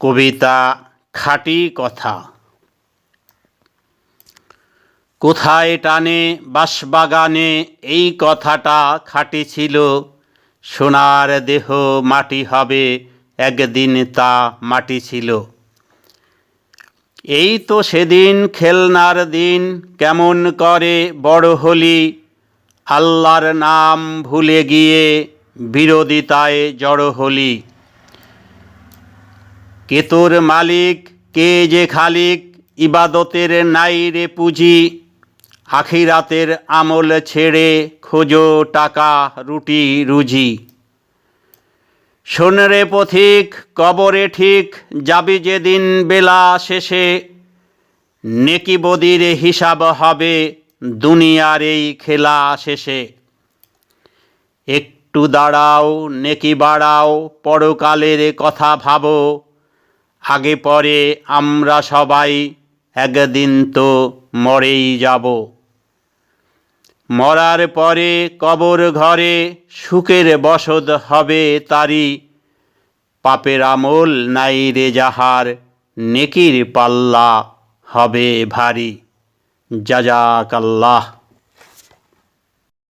কবিতা খাঁটি কথা। কোথায় টানে বাঁশবাগানে এই কথাটা খাঁটি ছিল? সোনার দেহ মাটি হবে, একদিন তা মাটি ছিল। এই তো সেদিন খেলনার দিন, কেমন করে বড় হলি। আল্লাহর নাম ভুলে গিয়ে বিরোধিতায় জড়ো হলি। কে তোর মালিক, কে যে খালিক, ইবাদতের নাই রে পুঁজি, আখিরাতের আমল ছেড়ে খোঁজো টাকা, রুটি, রুজি। শোন রে পথিক, কবরে ঠিক, যাবি যেদিন বেলা শেষে। নেকি বদির হিসাব হবে দুনিয়ার এই খেলা শেষে। একটু দাঁড়াও, নেকি বাড়াও, পরকালের কথা ভাবো। আগে পরে আমরা সবাই একদিন তো মরেই যাব। মরার পরে কবর ঘরে সুখের বসত হবে তারি। পাপের আমল নাই রে যাহার, নেকির পাল্লা হবে ভারী। জাজাকাল্লাহ।